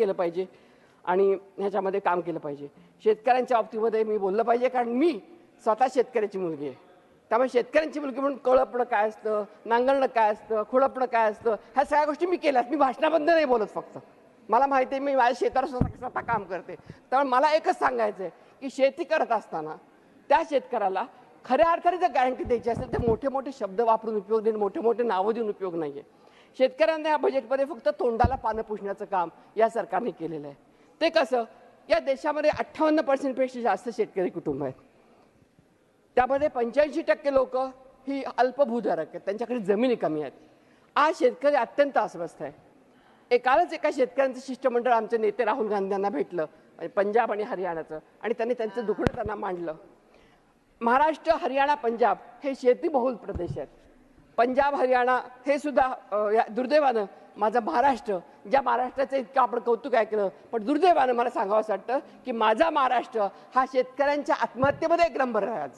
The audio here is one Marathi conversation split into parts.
केलं पाहिजे आणि ह्याच्यामध्ये काम केलं पाहिजे. शेतकऱ्यांच्या बाबतीमध्ये मी बोललं पाहिजे कारण मी स्वतः शेतकऱ्याची मुलगी आहे. त्यामुळे शेतकऱ्यांची मुलगी म्हणून कळपणं काय असतं नांगरणं काय असतं खुळपणं काय असतं ह्या सगळ्या गोष्टी मी केल्यात. मी भाषणाबद्दल नाही बोलत फक्त. मला माहिती आहे मी माझ्या शेतावर स्वतः स्वतः काम करते. त्यामुळे मला एकच सांगायचं आहे की शेती करत असताना त्या शेतकऱ्याला खऱ्या अर्थाने जर गॅरंटी द्यायची असेल तर मोठे मोठे शब्द वापरून उपयोग देऊन मोठे मोठे नावं देऊन उपयोग नाही आहे शेतकऱ्यांना या बजेटमध्ये फक्त तोंडाला पानं पुसण्याचं काम या सरकारने केलेलं आहे. ते कसं? या देशामध्ये अठ्ठावन्न पर्सेंटपेक्षा जास्त शेतकरी कुटुंब आहेत. त्यामध्ये पंच्याऐंशी टक्के लोक ही अल्पभूधारक आहेत. त्यांच्याकडे जमिनी कमी आहेत. आज शेतकरी अत्यंत अस्वस्थ आहे. एकालाच एका शेतकऱ्यांचं शिष्टमंडळ आमचे नेते राहुल गांधी यांना भेटलं म्हणजे पंजाब आणि हरियाणाचं आणि त्यांनी त्यांचं दुखणं त्यांना मांडलं. महाराष्ट्र हरियाणा पंजाब हे शेतीबहुल प्रदेश आहेत. पंजाब हरियाणा हे सुद्धा या दुर्दैवानं माझं महाराष्ट्र ज्या महाराष्ट्राचं इतकं आपण कौतुक ऐकलं पण दुर्दैवानं मला सांगावं असं वाटतं की माझा महाराष्ट्र हा शेतकऱ्यांच्या आत्महत्येमध्ये एक नंबर आहे आज.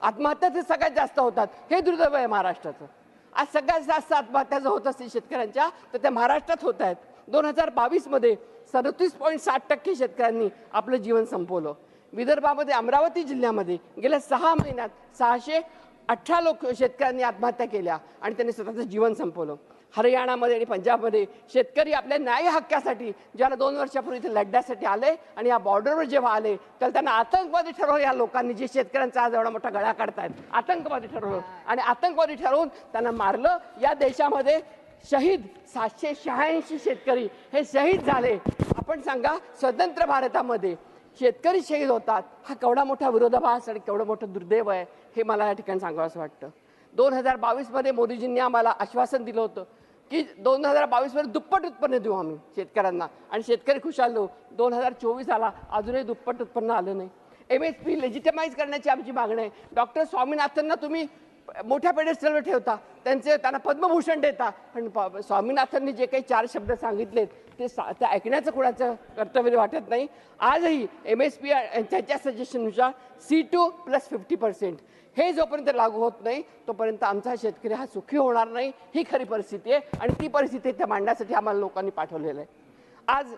आत्महत्या ते सगळ्यात जास्त होतात. हे दुर्दैव आहे महाराष्ट्राचं. आज सगळ्यात जास्त आत्महत्या जर होत असतील शेतकऱ्यांच्या तर त्या महाराष्ट्रात होत आहेत. दोन हजार बावीसमध्ये सदतीस पॉईंट साठ टक्के शेतकऱ्यांनी आपलं जीवन संपवलं. विदर्भामध्ये अमरावती जिल्ह्यामध्ये गेल्या सहा महिन्यात सहाशे अठरा लोक शेतकऱ्यांनी आत्महत्या केल्या आणि त्यांनी स्वतःचं जीवन संपवलं. हरियाणामध्ये आणि पंजाबमध्ये शेतकरी आपल्या न्याय हक्कासाठी ज्याला दोन वर्षापूर्वी इथे लढण्यासाठी आले आणि या बॉर्डरवर जेव्हा आले तर त्यांना आतंकवादी ठरवलं. या लोकांनी जे शेतकऱ्यांचा आज एवढा मोठा गळा काढतायत आतंकवादी ठरवलं. आणि आतंकवादी ठरवून त्यांना मारलं. या देशामध्ये शहीद सातशे शहाऐंशी शेतकरी हे शहीद झाले. आपण सांगा स्वतंत्र भारतामध्ये शेतकरी शहीद होतात हा केवढा मोठा विरोधाभास आणि केवढं मोठं दुर्दैव आहे? हे मला या ठिकाणी सांगावं असं वाटतं. दोन हजार बावीसमध्ये मोदीजींनी आम्हाला आश्वासन दिलं होतं की दोन हजार बावीसमध्ये दुप्पट उत्पन्न देऊ आम्ही शेतकऱ्यांना. आणि शेतकरी खुशाल देऊ दोन हजार चोवीस आला अजूनही दुप्पट उत्पन्न आलं नाही. एम एस पी लेजिटमाइज करण्याची आमची मागणी आहे. डॉक्टर स्वामीनाथनना तुम्ही मोठ्या पेडेस्टलवर ठेवता. त्यांचे त्यांना पद्मभूषण देता. पण स्वामीनाथननी जे काही चार शब्द सांगितलेत ते सा ते ऐकण्याचं कुणाचं कर्तव्य वाटत नाही. आजही एम एस पी त्यांच्या सजेशननुसार C two plus fifty percent हे जोपर्यंत लागू होत नाही तोपर्यंत आमचा शेतकरी हा सुखी होणार नाही ही खरी परिस्थिती आहे. आणि ती परिस्थिती त्या मांडण्यासाठी आम्हाला लोकांनी पाठवलेलं आहे. आज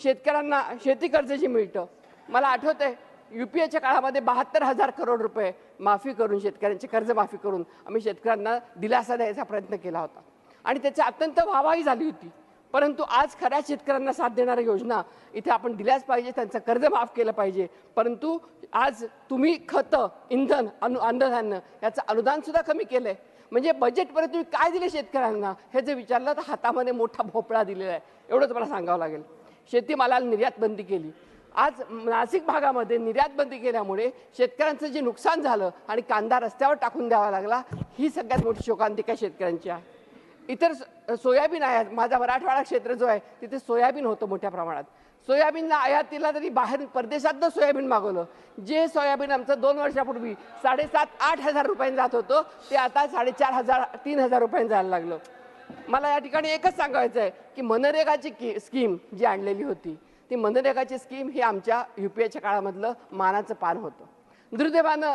शेतकऱ्यांना शेती कर्ज जे मिळतं मला आठवत आहे यू पी एच्या काळामध्ये बहात्तर हजार करोड रुपये माफी करून शेतकऱ्यांचे कर्ज माफी करून आम्ही शेतकऱ्यांना दिलासा द्यायचा प्रयत्न केला होता. आणि त्याची अत्यंत वाहवाही झाली होती. परंतु आज खऱ्या शेतकऱ्यांना साथ देणाऱ्या योजना इथे आपण दिल्याच पाहिजे त्यांचं कर्ज माफ केलं पाहिजे. परंतु आज तुम्ही खतं इंधन अनु अन्नधान्य याचं अनुदानसुद्धा कमी केलं आहे म्हणजे बजेटमध्ये तुम्ही काय दिले शेतकऱ्यांना? हे जे विचारलं तर हातामध्ये मोठा भोपळा दिलेला आहे. एवढंच मला सांगावं लागेल. शेतीमालाला निर्यात बंदी केली. आज नाशिक भागामध्ये निर्यात बंदी केल्यामुळे शेतकऱ्यांचं जे नुकसान झालं आणि कांदा रस्त्यावर टाकून द्यावा लागला ही सगळ्यात मोठी शोकांतिका शेतकऱ्यांची आहे. इतर सोयाबीन आयात माझा मराठवाडा क्षेत्र जो आहे तिथे सोयाबीन होतं मोठ्या प्रमाणात. सोयाबीनला आयातीला तरी बाहेर परदेशातनं सोयाबीन मागवलं जे सोयाबीन आमचं दोन वर्षापूर्वी साडेसात आठ हजार रुपयांनी जात होतं ते आता साडेचार हजार तीन हजार रुपयांनी जायला लागलं. मला या ठिकाणी एकच सांगायचं आहे की मनरेगाची की स्कीम जी आणलेली होती ती मनरेगाची स्कीम ही आमच्या यू पी एच्या काळामधलं मानाचं पान होतं. दुर्दैवानं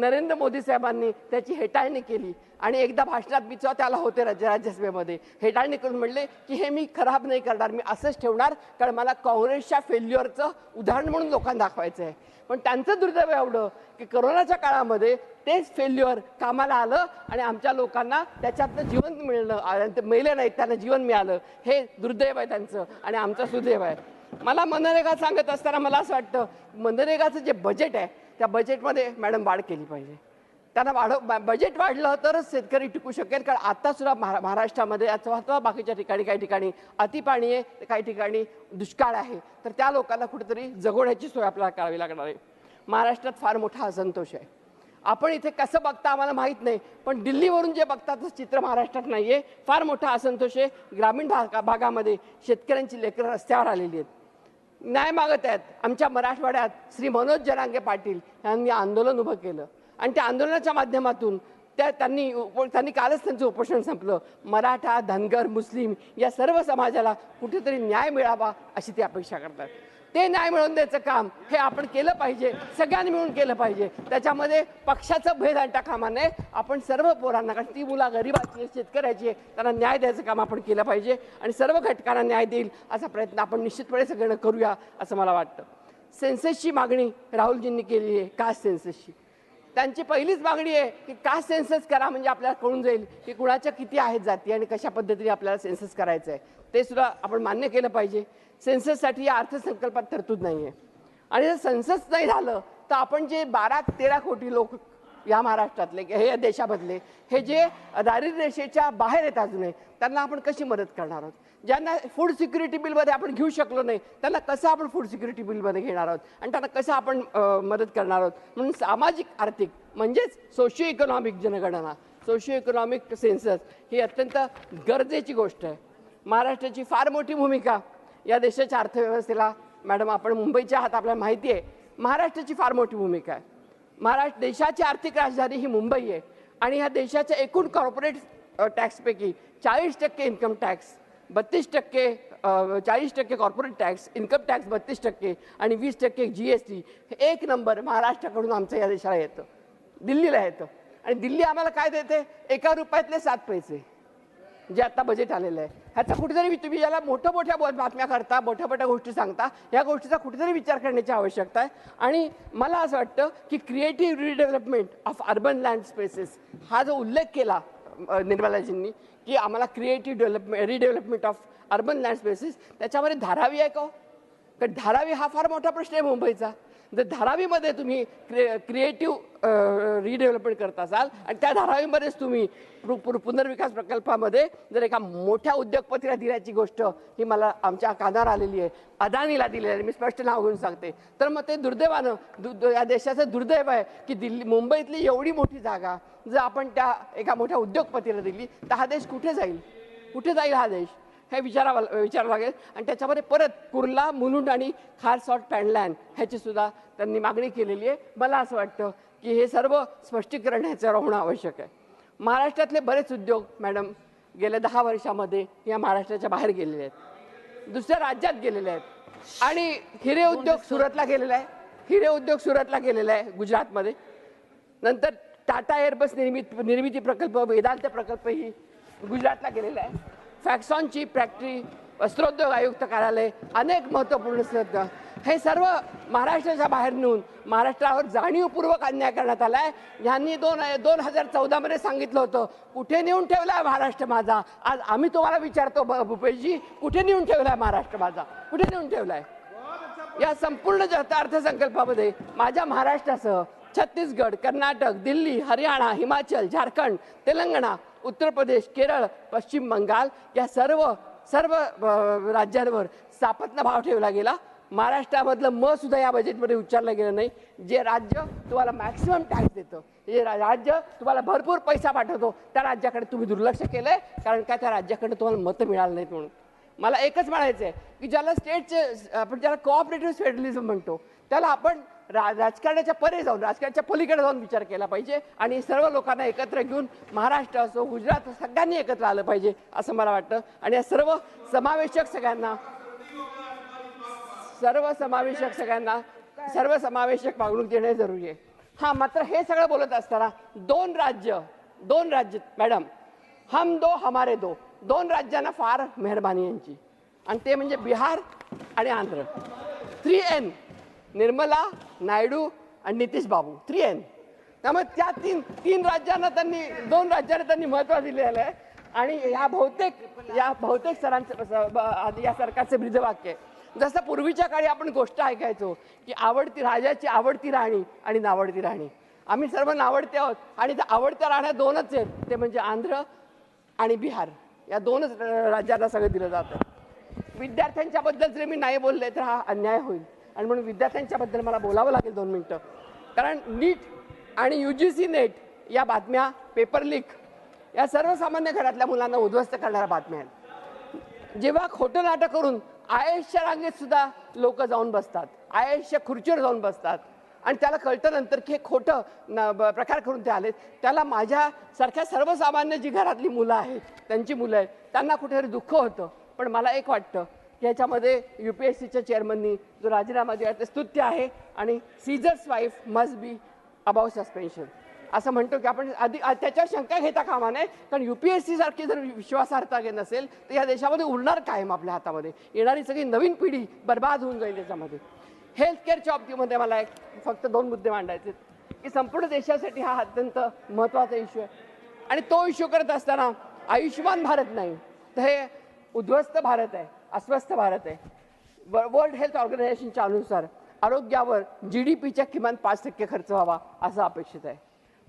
नरेंद्र मोदी साहेबांनी त्याची हेटाळणी केली. आणि एकदा भाषणात मी त्याला होते राज्य राज्यसभेमध्ये. हेटाळणी करून म्हणले की हे मी खराब नाही करणार मी असंच ठेवणार कारण मला काँग्रेसच्या फेल्युअरचं उदाहरण म्हणून लोकांना दाखवायचं आहे पण त्यांचं दुर्दैव एवढं की करोनाच्या काळामध्ये तेच फेल्युअर कामाला आलं आणि आमच्या लोकांना त्याच्यातनं जीवन मिळणं ते मेले नाहीत त्यांना जीवन मिळालं. हे दुर्दैव आहे त्यांचं आणि आमचं सुदैव आहे. मला मनरेगा सांगत असताना मला असं वाटतं मनरेगाचं जे बजेट आहे त्या बजेटमध्ये मॅडम वाढ केली पाहिजे. त्यांना वाढ बजेट वाढलं तरच शेतकरी टिकू शकेल. कारण आता सुद्धा महा महाराष्ट्रामध्ये अथवा बाकीच्या ठिकाणी काही ठिकाणी अतिपाणी आहे काही ठिकाणी दुष्काळ आहे. तर त्या लोकांना कुठेतरी जगवण्याची सोय आपल्याला करावी लागणार आहे. महाराष्ट्रात फार मोठा असंतोष आहे. आपण इथे कसं बघता आम्हाला माहीत नाही पण दिल्लीवरून जे बघता तसं चित्र महाराष्ट्रात नाही आहे फार मोठा असंतोष आहे. ग्रामीण भागा भागामध्ये शेतकऱ्यांची लेकरं रस्त्यावर आलेली आहेत. न्याय मागत आहेत. आमच्या मराठवाड्यात श्री मनोज जरांगे पाटील यांनी आंदोलन उभं केलं. आणि त्या आंदोलनाच्या माध्यमातून त्या त्यांनी त्यांनी कालच त्यांचं उपोषण संपलं. मराठा धनगर मुस्लिम या सर्व समाजाला कुठेतरी न्याय मिळावा अशी ती अपेक्षा करतात. ते न्याय मिळवून द्यायचं काम हे आपण केलं पाहिजे सगळ्यांनी मिळून केलं पाहिजे. त्याच्यामध्ये पक्षाचं भेद आणता कामा नये आपण सर्व पोरांना कारण ती मुलं गरीबाची आहे, शेतकऱ्याची आहे त्यांना न्याय द्यायचं काम आपण केलं पाहिजे आणि सर्व घटकांना न्याय देईल असा प्रयत्न आपण निश्चितपणे सगळ्यांना करूया असं मला वाटतं. सेन्ससची मागणी राहुलजींनी केली आहे. Caste census? त्यांची पहिलीच मागणी आहे की का सेन्सस करा म्हणजे आपल्याला कळून जाईल की कुणाच्या किती आहेत जाती आणि कशा पद्धतीने आपल्याला सेन्सस करायचं आहे ते सुद्धा आपण मान्य केलं पाहिजे. सेन्सससाठी या अर्थसंकल्पात तरतूद नाही आहे आणि जर सेन्सस नाही झालं तर आपण जे बारा तेरा कोटी लोक या महाराष्ट्रातले हे या देशामधले हे जे दारिद्र्य रेषेच्या बाहेर आहेत अजूनही त्यांना आपण कशी मदत करणार आहोत? ज्यांना फूड सिक्युरिटी बिलमध्ये आपण घेऊ शकलो नाही त्यांना कसं आपण फूड सिक्युरिटी बिलमध्ये घेणार आहोत? आणि त्यांना कसं आपण मदत करणार आहोत? म्हणून सामाजिक आर्थिक म्हणजेच सोशिओ इकॉनॉमिक जनगणना सोशिओ इकॉनॉमिक सेन्सस ही अत्यंत गरजेची गोष्ट आहे. महाराष्ट्राची फार मोठी भूमिका या देशाच्या अर्थव्यवस्थेला मॅडम आपण मुंबईच्या आहात आपल्याला माहिती आहे महाराष्ट्राची फार मोठी भूमिका आहे. महाराष्ट्र देशाची आर्थिक राजधानी ही मुंबई आहे. आणि ह्या देशाच्या एकूण कॉर्पोरेट टॅक्सपैकी चाळीस टक्के इन्कम टॅक्स बत्तीस टक्के चाळीस टक्के कॉर्पोरेट टॅक्स इन्कम टॅक्स बत्तीस टक्के आणि वीस टक्के जी एस टी एक नंबर महाराष्ट्राकडून आमचं या देशाला येतं. दिल्लीला येतं. आणि दिल्ली आम्हाला काय देते? एका रुपयातले सात पैसे. जे आता बजेट आलेलं आहे. ह्याचा कुठेतरी तुम्ही याला मोठ्या मोठ्या बातम्या करता मोठ्या मोठ्या गोष्टी सांगता या गोष्टीचा कुठेतरी विचार करण्याची आवश्यकता आहे. आणि मला असं वाटतं की creative redevelopment of urban land spaces हा जो उल्लेख केला निर्मलाजींनी की आम्हाला creative development redevelopment of urban land spaces त्याच्यामध्ये धारावी आहे का हो? कारण धारावी हा फार मोठा प्रश्न आहे मुंबईचा. जर धारावीमध्ये तुम्ही क्रिए क्रिएटिव्ह रिडेव्हलपमेंट करत असाल आणि त्या धारावीमध्येच तुम्ही पु- पु- पुनर्विकास प्रकल्पामध्ये जर एका मोठ्या उद्योगपतीला दिल्याची गोष्ट ही मला आमच्या कानावर आलेली आहे अदानीला दिलेली आहे मी स्पष्ट नाव घेऊन सांगते. तर मग ते दुर्दैवानं दु दु- या देशाचं दुर्दैव आहे की दिल्ली मुंबईतली एवढी मोठी जागा जर आपण त्या एका मोठ्या उद्योगपतीला दिली तर हा देश कुठे जाईल? कुठे जाईल हा देश? हे विचारावं विचारावं लागेल. आणि त्याच्यामध्ये परत कुर्ला मुलुंड आणि खार सॉट पॅनलॅन ह्याचीसुद्धा त्यांनी मागणी केलेली आहे. मला असं वाटतं की हे सर्व स्पष्टीकरण ह्याचं होणं आवश्यक आहे. महाराष्ट्रातले बरेच उद्योग मॅडम गेल्या दहा वर्षामध्ये या महाराष्ट्राच्या बाहेर गेलेले आहेत. दुसऱ्या राज्यात गेलेले आहेत. आणि हिरे उद्योग सुरतला गेलेला आहे. हिरे उद्योग सुरतला गेलेला आहे गुजरातमध्ये. नंतर टाटा एअरबस निर्मित निर्मिती प्रकल्प वेदांत प्रकल्प ही गुजरातला गेलेला आहे. फॅक्सॉनची फॅक्टरी वस्त्रोद्योग आयुक्त कार्यालय अनेक महत्त्वपूर्ण संस्था हे सर्व महाराष्ट्राच्या बाहेर नेऊन महाराष्ट्रावर जाणीवपूर्वक अन्याय करण्यात आला आहे यांनी दोन दोन हजार चौदामध्ये सांगितलं होतं कुठे नेऊन ठेवला आहे महाराष्ट्र माझा? आज आम्ही तुम्हाला विचारतो ब- भूपेशजी कुठे नेऊन ठेवला आहे महाराष्ट्र माझा? कुठे नेऊन ठेवला आहे या संपूर्ण जगता अर्थसंकल्पामध्ये माझ्या महाराष्ट्रासह छत्तीसगड कर्नाटक दिल्ली हरियाणा हिमाचल झारखंड तेलंगणा उत्तर प्रदेश केरळ पश्चिम बंगाल या सर्व सर्व राज्यांवर सापत्न भाव ठेवला गेला. महाराष्ट्रामधलं म सुद्धा या बजेटमध्ये उच्चारलं गेलं नाही. जे राज्य तुम्हाला मॅक्सिमम टॅक्स देतं जे राज्य तुम्हाला भरपूर पैसा पाठवतो त्या राज्याकडे तुम्ही दुर्लक्ष केलं आहे कारण का त्या राज्याकडे तुम्हाला मतं मिळालं नाहीत म्हणून. मला एकच म्हणायचं आहे की ज्याला स्टेटचे आपण ज्याला कोऑपरेटिव्ह फेडरलिझम म्हणतो त्याला आपण रा राजकारणाच्या परे जाऊन राजकारणाच्या पलीकडे जाऊन विचार केला पाहिजे आणि सर्व लोकांना एकत्र घेऊन महाराष्ट्र असो गुजरात सगळ्यांनी एकत्र आलं पाहिजे असं मला वाटतं. आणि या सर्व समावेशक सगळ्यांना सर्व समावेशक सगळ्यांना सर्व समावेशक वागणूक देणे जरुरी आहे. हा मात्र हे सगळं बोलत असताना दोन राज्य दोन राज्य मॅडम हम दो हमारे दो दोन राज्यांना फार मेहरबानी यांची. आणि ते म्हणजे बिहार आणि आंध्र. Three N. निर्मला नायडू आणि नितीश बाबू थ्री एन त्यामुळे त्या तीन तीन राज्यांना त्यांनी दोन राज्यांना त्यांनी महत्त्व दिलेलं आहे. आणि ह्या बहुतेक या बहुतेक सरांचं या सरकारचे ब्रीदवाक्य जसं पूर्वीच्या काळी आपण गोष्ट ऐकायचो की आवडती राजाची आवडती राणी आणि नावडती राणी. आम्ही सर्व नावडते आहोत आणि त्या आवडत्या राण्या दोनच आहेत. ते म्हणजे आंध्र आणि बिहार. या दोनच राज्यांना सगळं दिलं जातं. विद्यार्थ्यांच्याबद्दल जर मी नाही बोलले तर हा अन्याय होईल. आणि म्हणून विद्यार्थ्यांच्याबद्दल मला बोलावं लागेल दोन मिनटं. कारण नीट आणि यू जी सी नेट या बातम्या पेपर लीक या सर्वसामान्य घरातल्या मुलांना उद्ध्वस्त करणाऱ्या बातम्या आहेत. जेव्हा खोटं नाटक करून आय एसच्या रांगेत सुद्धा लोक जाऊन बसतात आय एसच्या खुर्चीवर जाऊन बसतात आणि त्याला कळतं नंतर की हे खोटं न प्रकार करून ते आलेत. त्याला माझ्यासारख्या सर्वसामान्य जी घरातली मुलं आहेत त्यांची मुलं आहेत त्यांना कुठेतरी दुःख होतं. पण मला एक वाटतं याच्यामध्ये यू पी एस सीच्या चेअरमननी जो राजीनामा दिला ते स्तुत्य आहे आणि Caesar's wife must be above suspension असं म्हणतो की आपण आधी त्याच्यावर शंका घेता कामा नये कारण यू पी एस सी सारखी जर विश्वासार्हता घेत नसेल तर या देशामध्ये उरणार कायम आपल्या हातामध्ये. येणारी सगळी नवीन पिढी बर्बाद होऊन जाईल त्याच्यामध्ये हेल्थ केअरच्या बाबतीमध्ये मला एक फक्त दोन मुद्दे मांडायचे की संपूर्ण देशासाठी हा अत्यंत महत्त्वाचा इश्यू आहे. आणि तो इश्यू करत असताना आयुष्यमान भारत नाही तर हे उद्ध्वस्त भारत आहे. अस्वस्थ भारत आहे. व- वर्ल्ड हेल्थ ऑर्गनायझेशनच्या अनुसार आरोग्यावर जी डी पीच्या किमान पाच टक्के खर्च व्हावा असं अपेक्षित आहे.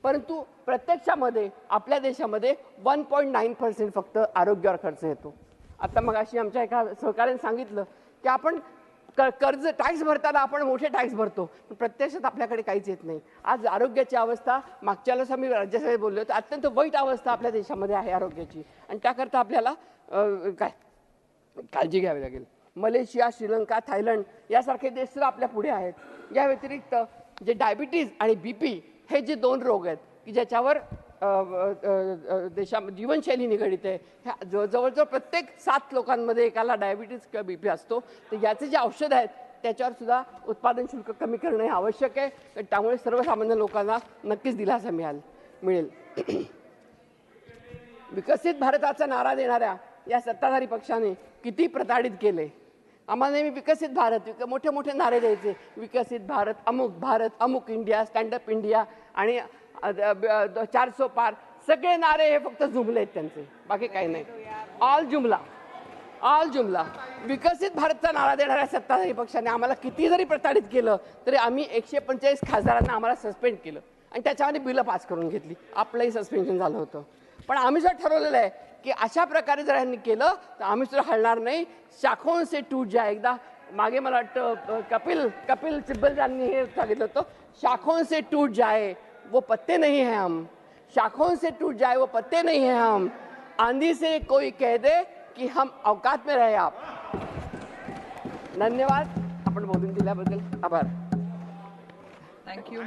परंतु प्रत्यक्षामध्ये आपल्या देशामध्ये वन पॉईंट नाईन पर्सेंट फक्त आरोग्यावर खर्च येतो. आता मग अशी आमच्या एका सहकार्याने सांगितलं की आपण क कर्ज टॅक्स भरताना आपण मोठे टॅक्स भरतो. पण प्रत्यक्षात आपल्याकडे काहीच येत नाही. आज आरोग्याची अवस्था मागच्या वेळेस आम्ही राज्यसभेत बोललो तर अत्यंत वाईट अवस्था आपल्या देशामध्ये आहे आरोग्याची. आणि त्याकरता आपल्याला काय? काळजी घ्यावी लागेल. मलेशिया श्रीलंका थायलंड यासारखे देश तर आपल्या पुढे आहेत. या व्यतिरिक्त जे डायबिटीज आणि बी पी हे जे दोन रोग आहेत की ज्याच्यावर देशा जीवनशैली निगडित आहे ह्या जवळजवळ प्रत्येक सात लोकांमध्ये एकाला डायबिटीज किंवा बी पी असतो. तर याचे जे औषध आहेत त्याच्यावर सुद्धा उत्पादन शुल्क कमी करणं हे आवश्यक आहे. त्यामुळे सर्वसामान्य लोकांना नक्कीच दिलासा मिळाल मिळेल. विकसित भारताचा नारा देणाऱ्या या सत्ताधारी पक्षाने किती प्रताडित केले. आम्हाला नेहमी विकसित भारत विक मोठे मोठे नारे द्यायचे. विकसित भारत अमुक भारत अमुक इंडिया स्टँडअप इंडिया आणि चार सो पार. सगळे नारे हे फक्त जुमले आहेत त्यांचे. बाकी काही नाही. ऑल जुमला. ऑल जुमला. विकसित भारतचा नारा देणाऱ्या सत्ताधारी पक्षाने आम्हाला किती जरी प्रताडित केलं तरी आम्ही एकशे पंचेचाळीस खासदारांना आम्हाला सस्पेंड केलं. आणि त्याच्यामध्ये बिलं पास करून घेतली. आपलंही सस्पेन्शन झालं होतं. पण आम्ही जर ठरवलेलं आहे की अशा प्रकारे जर यांनी केलं तर आम्ही सुद्धा हलणार नाही. शाखोन से टूट जाय एकदा. मागे मला वाटतं कपिल कपिल सिब्बल यांनी हे सांगितलं होतं शाखोन से टूट जाए वो पत्ते नहीं है हम. शाखों से टूट जाए वो पत्ते नहीं है हम. आंधी से कोई कह दे की हम अवकात में रहे आप। धन्यवाद। आपण बोलून दिल्याबद्दल आभार. थँक्यू.